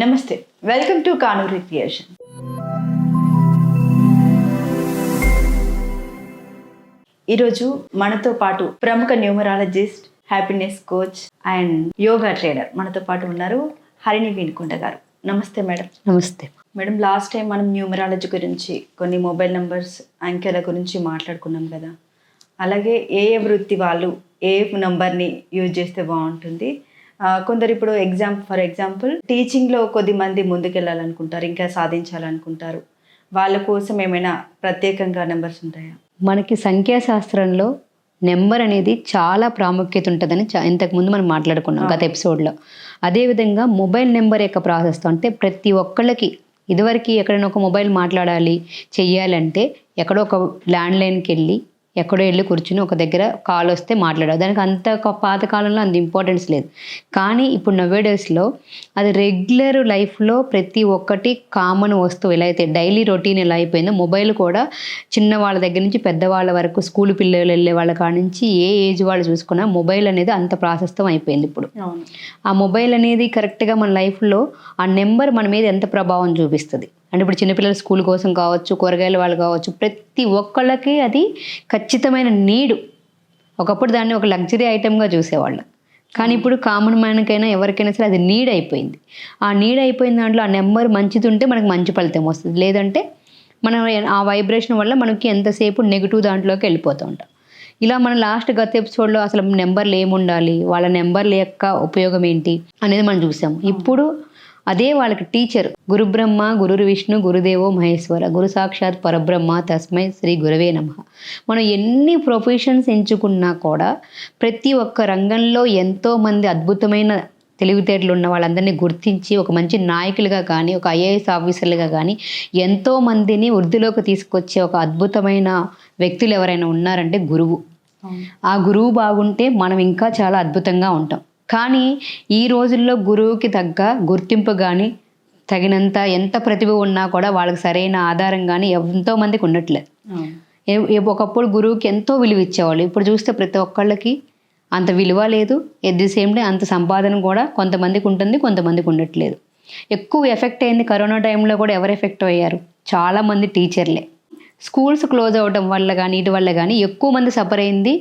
నమస్తే welcome to Kanuri creation. ఈరోజు మనతో పాటు ప్రముఖ numerologist happiness coach and yoga trainer మనతో పాటు ఉన్నారు హరిణి వీనుకుంట గారు. నమస్తే మేడం. నమస్తే. మేడం లాస్ట్ టైం మనం న్యూమరాలజీ గురించి కొన్ని మొబైల్ నంబర్స్ అంకెల గురించి మాట్లాడుకున్నాం కదా. అలాగే ఏ ఏ వృత్తి వాళ్ళు ఏ నంబర్ని యూజ్ చేస్తే బాగుంటుంది కొందరు ఇప్పుడు ఎగ్జామ్ ఫర్ ఎగ్జాంపుల్ టీచింగ్లో కొద్ది మంది ముందుకెళ్ళాలనుకుంటారు ఇంకా సాధించాలనుకుంటారు. వాళ్ళ కోసం ఏమైనా ప్రత్యేకంగా నెంబర్స్ ఉంటాయా? మనకి సంఖ్యాశాస్త్రంలో నెంబర్ అనేది చాలా ప్రాముఖ్యత ఉంటుందని చా- ఇంతకుముందు మనం మాట్లాడుకున్నాం గత ఎపిసోడ్లో అదేవిధంగా మొబైల్ నెంబర్ యొక్క ప్రాసెస్తో అంటే ప్రతి ఒక్కళ్ళకి ఇదివరకు ఎక్కడైనా ఒక మొబైల్ మాట్లాడాలి చెయ్యాలంటే ఎక్కడో ఒక ల్యాండ్లైన్కి వెళ్ళి ఎక్కడో వెళ్ళి కూర్చుని ఒక దగ్గర కాల్ వస్తే మాట్లాడాలి దానికి అంత ఒక పాత కాలంలో అంత ఇంపార్టెన్స్ లేదు. కానీ ఇప్పుడు నవ్వే డేస్లో అది రెగ్యులర్ లైఫ్లో ప్రతి ఒక్కటి కామన్ వస్తువు. ఎలా అయితే డైలీ రొటీన్ ఎలా అయిపోయిందో మొబైల్ కూడా చిన్న వాళ్ళ దగ్గర నుంచి పెద్దవాళ్ళ వరకు స్కూల్ పిల్లలు వెళ్ళే వాళ్ళ కాడ నుంచి ఏ ఏజ్ వాళ్ళు చూసుకున్నా మొబైల్ అనేది అంత ప్రాశస్తం అయిపోయింది ఇప్పుడు. ఆ మొబైల్ అనేది కరెక్ట్గా మన లైఫ్లో ఆ నెంబర్ మన మీద ఎంత ప్రభావం చూపిస్తుంది? అంటే ఇప్పుడు చిన్నపిల్లల స్కూల్ కోసం కావచ్చు కూరగాయల వాళ్ళు కావచ్చు ప్రతి ఒక్కళ్ళకి అది ఖచ్చితమైన నీడు. ఒకప్పుడు దాన్ని ఒక లగ్జరీ ఐటెంగా చూసేవాళ్ళు. కానీ ఇప్పుడు కామన్ మ్యాన్కైనా ఎవరికైనా సరే అది నీడ్ అయిపోయింది ఆ నీడ్ అయిపోయిన దాంట్లో ఆ నెంబర్ మంచిది ఉంటే మనకు మంచి ఫలితం వస్తుంది. లేదంటే మనం ఆ వైబ్రేషన్ వల్ల మనకి ఎంతసేపు నెగిటివ్ దాంట్లోకి వెళ్ళిపోతూ ఉంటాం. ఇలా మనం లాస్ట్ గత ఎపిసోడ్లో అసలు నెంబర్లు ఏముండాలి? వాళ్ళ నెంబర్ల యొక్క ఉపయోగం ఏంటి అనేది మనం చూసాము. ఇప్పుడు అదే వాళ్ళకి టీచర్. గురు బ్రహ్మ గురు విష్ణు గురుదేవో మహేశ్వర గురు సాక్షాత్ పరబ్రహ్మ తస్మై శ్రీ గురవే నమ. మనం ఎన్ని ప్రొఫెషన్స్ ఎంచుకున్నా కూడా ప్రతి ఒక్క రంగంలో ఎంతో మంది అద్భుతమైన తెలివితేటలు ఉన్న వాళ్ళందరినీ గుర్తించి ఒక మంచి నాయకులుగా కానీ ఒక ఐఏఎస్ ఆఫీసర్లుగా కానీ ఎంతో మందిని వృద్ధిలోకి తీసుకొచ్చే ఒక అద్భుతమైన వ్యక్తులు ఎవరైనా ఉన్నారంటే గురువు. ఆ గురువు బాగుంటే మనం ఇంకా చాలా అద్భుతంగా ఉంటాం. కానీ ఈ రోజుల్లో గురువుకి తగ్గ గుర్తింపు కానీ తగినంత ఎంత ప్రతిభ ఉన్నా కూడా వాళ్ళకి సరైన ఆధారం కానీ ఎంతో మందికి ఉండట్లేదు. ఒకప్పుడు గురువుకి ఎంతో విలువ ఇచ్చేవాళ్ళు. ఇప్పుడు చూస్తే ప్రతి ఒక్కళ్ళకి అంత విలువ లేదు. ఎట్ ది సేమ్ డే అంత సంపాదన కూడా కొంతమందికి ఉంటుంది కొంతమందికి ఉండట్లేదు. ఎక్కువ ఎఫెక్ట్ అయింది కరోనా టైంలో కూడా ఎవరు ఎఫెక్ట్ అయ్యారు? చాలామంది టీచర్లే. స్కూల్స్ క్లోజ్ అవ్వడం వల్ల కానీ ఇటు వల్ల కానీ ఎక్కువ మంది సఫర్ అయింది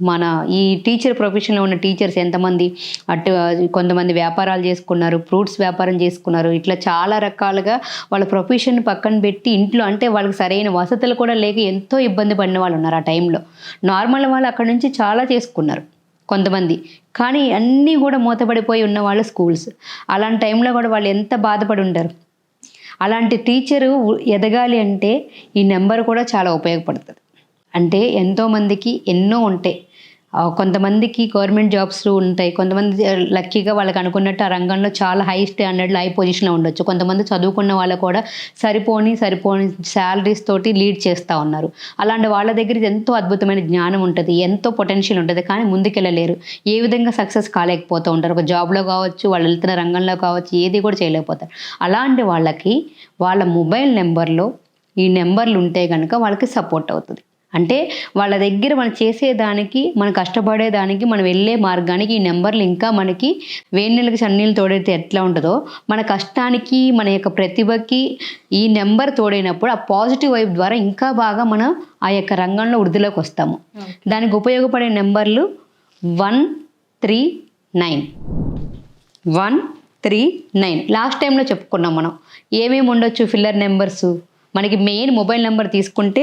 మన ఈ టీచర్ ప్రొఫెషన్లో ఉన్న టీచర్స్ ఎంతమంది అటు కొంతమంది వ్యాపారాలు చేసుకున్నారు ఫ్రూట్స్ వ్యాపారం చేసుకున్నారు ఇట్లా చాలా రకాలుగా వాళ్ళ ప్రొఫెషన్ పక్కన పెట్టి ఇంట్లో అంటే వాళ్ళకి సరైన వసతులు కూడా లేక ఎంతో ఇబ్బంది పడిన వాళ్ళు ఉన్నారు ఆ టైంలో నార్మల్ వాళ్ళు అక్కడ నుంచి చాలా చేసుకున్నారు కొంతమంది. కానీ అన్నీ కూడా మూతపడిపోయి ఉన్న వాళ్ళు స్కూల్స్ అలాంటి టైంలో కూడా వాళ్ళు ఎంత బాధపడి ఉంటారు? అలాంటి టీచరు ఎదగాలి అంటే ఈ నెంబర్ కూడా చాలా ఉపయోగపడుతుంది. అంటే ఎంతోమందికి ఎన్నో ఉంటాయి. కొంతమందికి గవర్నమెంట్ జాబ్స్ ఉంటాయి. కొంతమంది లక్కీగా వాళ్ళకి అనుకున్నట్టు ఆ రంగంలో చాలా హై స్టాండర్డ్లో హై పొజిషన్లో ఉండొచ్చు. కొంతమంది చదువుకున్న వాళ్ళు కూడా సరిపోని సరిపోని శాలరీస్ తోటి లీడ్ చేస్తూ ఉన్నారు. అలాంటి వాళ్ళ దగ్గర ఎంతో అద్భుతమైన జ్ఞానం ఉంటుంది ఎంతో పొటెన్షియల్ ఉంటుంది కానీ ముందుకెళ్ళలేరు. ఏ విధంగా సక్సెస్ కాలేకపోతూ ఉంటారు. ఒక జాబ్లో కావచ్చు వాళ్ళు వెళ్తున్న రంగంలో కావచ్చు ఏది కూడా చేయలేకపోతారు. అలాంటి వాళ్ళకి వాళ్ళ మొబైల్ నెంబర్లో ఈ నెంబర్లు ఉంటే కనుక వాళ్ళకి సపోర్ట్ అవుతుంది. అంటే వాళ్ళ దగ్గర మనం చేసేదానికి మనం కష్టపడేదానికి మనం వెళ్ళే మార్గానికి ఈ నెంబర్లు ఇంకా మనకి వేడి నీళ్ళకి చన్నీళ్ళు తోడైతే ఎట్లా ఉంటుందో మన కష్టానికి మన యొక్క ప్రతిభకి ఈ నెంబర్ తోడైనప్పుడు ఆ పాజిటివ్ వైబ్ ద్వారా ఇంకా బాగా మనం ఆ యొక్క రంగంలో వృద్ధిలోకి వస్తాము. దానికి ఉపయోగపడే నెంబర్లు one three nine. One three nine. Last టైంలో చెప్పుకున్నాం మనం. ఏమేమి ఉండొచ్చు ఫిల్లర్ నెంబర్స్? మనకి మెయిన్ మొబైల్ నెంబర్ తీసుకుంటే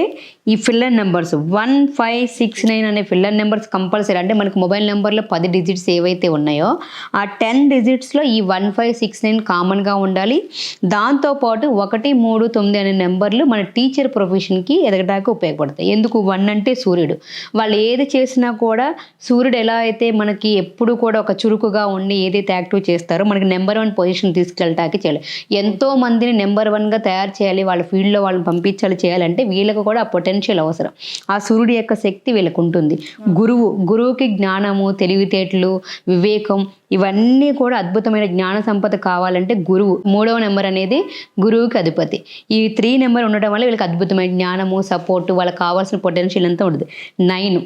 ఈ filler numbers one five six nine అనే ఫిల్లర్ నెంబర్స్ కంపల్సరీ అంటే మనకి మొబైల్ నెంబర్లో పది డిజిట్స్ ఏవైతే ఉన్నాయో ఆ టెన్ డిజిట్స్లో ఈ వన్ ఫైవ్ సిక్స్ నైన్ కామన్గా ఉండాలి. దాంతోపాటు ఒకటి మూడు తొమ్మిది అనే నెంబర్లు మన టీచర్ ప్రొఫెషన్కి ఎదగడానికి ఉపయోగపడతాయి. ఎందుకు వన్ అంటే సూర్యుడు? వాళ్ళు ఏది చేసినా కూడా సూర్యుడు ఎలా అయితే మనకి ఎప్పుడు కూడా ఒక చురుకుగా ఉండి ఏదైతే యాక్టివ్ చేస్తారో మనకి నెంబర్ వన్ పొజిషన్ తీసుకెళ్ళటానికి చేయాలి. ఎంతో మందిని నెంబర్ వన్గా తయారు చేయాలి. వాళ్ళ ఫీల్డ్లో వాళ్ళని పంపించాలి చేయాలంటే వీళ్ళకు కూడా ఆ పొటెన్షియల్ అవసరం. ఆ సూర్యుడి యొక్క శక్తి వీళ్ళకు ఉంటుంది. గురువు గురువుకి జ్ఞానము తెలివితేటలు వివేకం ఇవన్నీ కూడా అద్భుతమైన జ్ఞాన సంపద కావాలంటే గురువు. మూడవ నెంబర్ అనేది గురువుకి అధిపతి. ఈ త్రీ నెంబర్ ఉండడం వల్ల వీళ్ళకి అద్భుతమైన జ్ఞానము సపోర్టు వాళ్ళకి కావాల్సిన పొటెన్షియల్ అంతా ఉంటుంది. నైన్.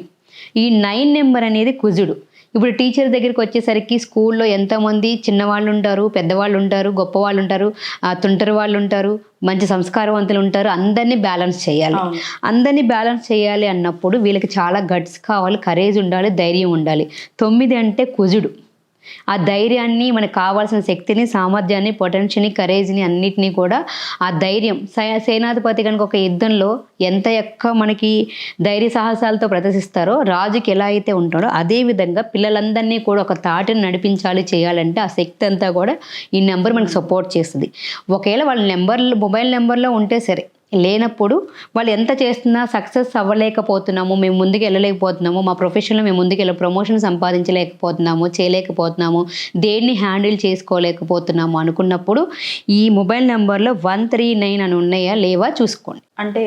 ఈ నైన్ నెంబర్ అనేది కుజుడు. ఇప్పుడు టీచర్ దగ్గరికి వచ్చేసరికి స్కూల్లో ఎంతమంది చిన్నవాళ్ళు ఉంటారు పెద్దవాళ్ళు ఉంటారు గొప్పవాళ్ళు ఉంటారు తుంటరి వాళ్ళు ఉంటారు మంచి సంస్కారవంతులు ఉంటారు అందరినీ బ్యాలెన్స్ చేయాలి. అందరినీ బ్యాలెన్స్ చేయాలి అన్నప్పుడు వీళ్ళకి చాలా గట్స్ కావాలి కరేజ్ ఉండాలి ధైర్యం ఉండాలి. తొమ్మిది అంటే కుజుడు. ఆ ధైర్యాన్ని మనకు కావాల్సిన శక్తిని సామర్థ్యాన్ని పొటెన్షియల్ని కరేజ్ని అన్నిటినీ కూడా ఆ ధైర్యం సేనాధిపతి కనుక ఒక యుద్ధంలో ఎంత యొక్క మనకి ధైర్య సాహసాలతో ప్రదర్శిస్తారో రాజుకి ఎలా అయితే ఉంటాడో అదే విధంగా పిల్లలందరినీ కూడా ఒక తాటిని నడిపించాలి చేయాలంటే ఆ శక్తి అంతా కూడా ఈ నెంబర్ మనకు సపోర్ట్ చేస్తుంది. ఒకవేళ వాళ్ళ నెంబర్లు మొబైల్ నెంబర్లో ఉంటే సరే లేనప్పుడు వాళ్ళు ఎంత చేస్తున్నా సక్సెస్ అవ్వలేకపోతున్నాము మేము ముందుకు వెళ్ళలేకపోతున్నాము మా ప్రొఫెషన్లో మేము ముందుకు వెళ్ళి ప్రమోషన్ సంపాదించలేకపోతున్నాము చేయలేకపోతున్నాము దేన్ని హ్యాండిల్ చేసుకోలేకపోతున్నాము అనుకున్నప్పుడు ఈ మొబైల్ నెంబర్లో వన్ త్రీ నైన్ అని ఉన్నాయా లేవా చూసుకోండి. అంటే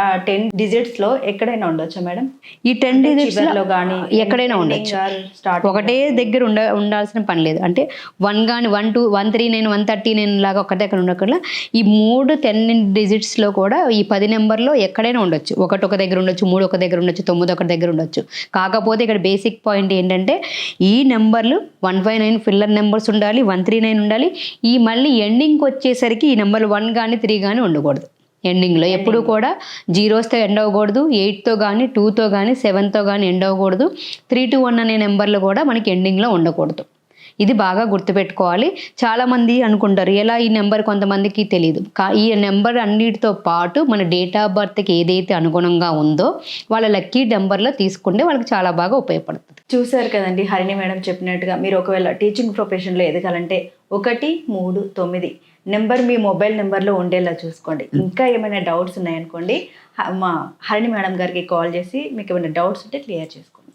ఆ టెన్ డిజిట్స్లో ఎక్కడైనా ఉండొచ్చా మేడం? ఈ టెన్ డిజిట్స్లో కానీ ఎక్కడైనా ఉండొచ్చు. స్టార్ట్ ఒకటే దగ్గర ఉండ ఉండాల్సిన పని లేదు. అంటే వన్ కానీ one two one three nine one thirty nine లాగా ఒకటే దగ్గర ఉండకుండా ఈ మూడు టెన్ డిజిట్స్లో కూడా ఈ పది నెంబర్లో ఎక్కడైనా ఉండొచ్చు. ఒకటి ఒక దగ్గర ఉండొచ్చు మూడు ఒక దగ్గర ఉండొచ్చు తొమ్మిది ఒక దగ్గర ఉండొచ్చు. కాకపోతే ఇక్కడ బేసిక్ పాయింట్ ఏంటంటే ఈ నెంబర్లు one five nine filler numbers ఉండాలి వన్ త్రీ నైన్ ఉండాలి. ఈ మళ్ళీ ఎండింగ్కి వచ్చేసరికి ఈ నెంబర్లు వన్ కానీ త్రీ కానీ ఉండకూడదు. ఎండింగ్లో. ఎప్పుడు కూడా జీరోస్తో ఎండ్ అవ్వకూడదు. ఎయిట్తో కానీ టూతో కానీ సెవెన్తో కానీ ఎండ్ అవ్వకూడదు. త్రీ టు వన్ అనే నెంబర్లు కూడా మనకి ఎండింగ్లో ఉండకూడదు. ఇది బాగా గుర్తుపెట్టుకోవాలి. చాలామంది అనుకుంటారు ఎలా ఈ నెంబర్ కొంతమందికి తెలియదు కా ఈ నెంబర్ అన్నిటితో పాటు మన డేట్ ఆఫ్ బర్త్కి ఏదైతే అనుగుణంగా ఉందో వాళ్ళ లక్కీ నెంబర్లో తీసుకుంటే వాళ్ళకి చాలా బాగా ఉపయోగపడుతుంది. చూసారు కదండి హరిణి మేడం చెప్పినట్టుగా. మీరు ఒకవేళ టీచింగ్ ప్రొఫెషన్లో ఎదగాలంటే ఒకటి మూడు తొమ్మిది నెంబర్ మీ మొబైల్ నెంబర్లో ఉండేలా చూసుకోండి. ఇంకా ఏమైనా డౌట్స్ ఉన్నాయనుకోండి మా హరిణి మేడం గారికి కాల్ చేసి మీకు ఏమైనా డౌట్స్ ఉంటే క్లియర్ చేసుకోండి.